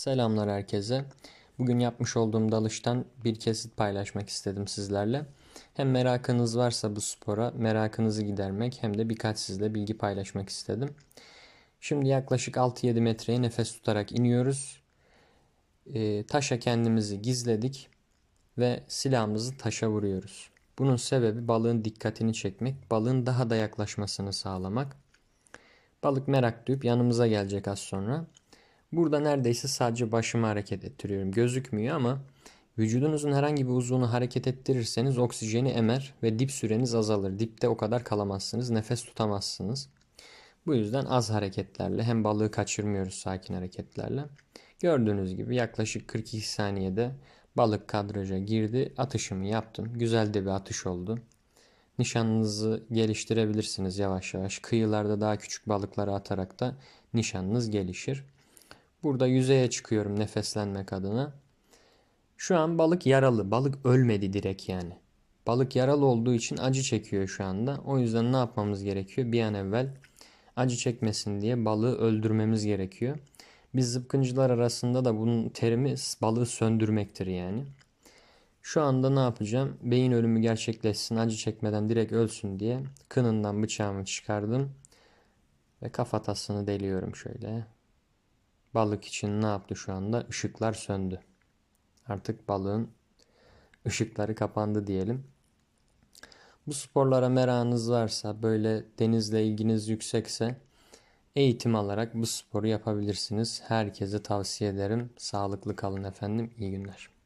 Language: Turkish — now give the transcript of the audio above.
Selamlar herkese. Bugün yapmış olduğum dalıştan bir kesit paylaşmak istedim sizlerle. Hem merakınız varsa bu spora merakınızı gidermek hem de birkaç sizle bilgi paylaşmak istedim. Şimdi yaklaşık 6-7 metreye nefes tutarak iniyoruz. Ee, taşa kendimizi gizledik ve silahımızı taşa vuruyoruz. Bunun sebebi balığın dikkatini çekmek, balığın daha da yaklaşmasını sağlamak. Balık merak duyup yanımıza gelecek az sonra. Burada neredeyse sadece başımı hareket ettiriyorum. Gözükmüyor ama vücudunuzun herhangi bir uzvunu hareket ettirirseniz oksijeni emer ve dip süreniz azalır. Dipte o kadar kalamazsınız, nefes tutamazsınız. Bu yüzden az hareketlerle hem balığı kaçırmıyoruz sakin hareketlerle. Gördüğünüz gibi yaklaşık 42 saniyede balık kadraja girdi. Atışımı yaptım. Güzel de bir atış oldu. Nişanınızı geliştirebilirsiniz yavaş yavaş. Kıyılarda daha küçük balıkları atarak da nişanınız gelişir. Burada yüzeye çıkıyorum nefeslenmek adına. Şu an balık yaralı. Balık ölmedi direkt yani. Balık yaralı olduğu için acı çekiyor şu anda. O yüzden ne yapmamız gerekiyor? Bir an evvel acı çekmesin diye balığı öldürmemiz gerekiyor. Biz zıpkıncılar arasında da bunun terimi balığı söndürmektir yani. Şu anda ne yapacağım? Beyin ölümü gerçekleşsin, acı çekmeden direkt ölsün diye kınından bıçağımı çıkardım ve kafatasını deliyorum şöyle. Balık için ne yaptı şu anda? Işıklar söndü. Artık balığın ışıkları kapandı diyelim. Bu sporlara merakınız varsa, böyle denizle ilginiz yüksekse eğitim alarak bu sporu yapabilirsiniz. Herkese tavsiye ederim. Sağlıklı kalın efendim. İyi günler.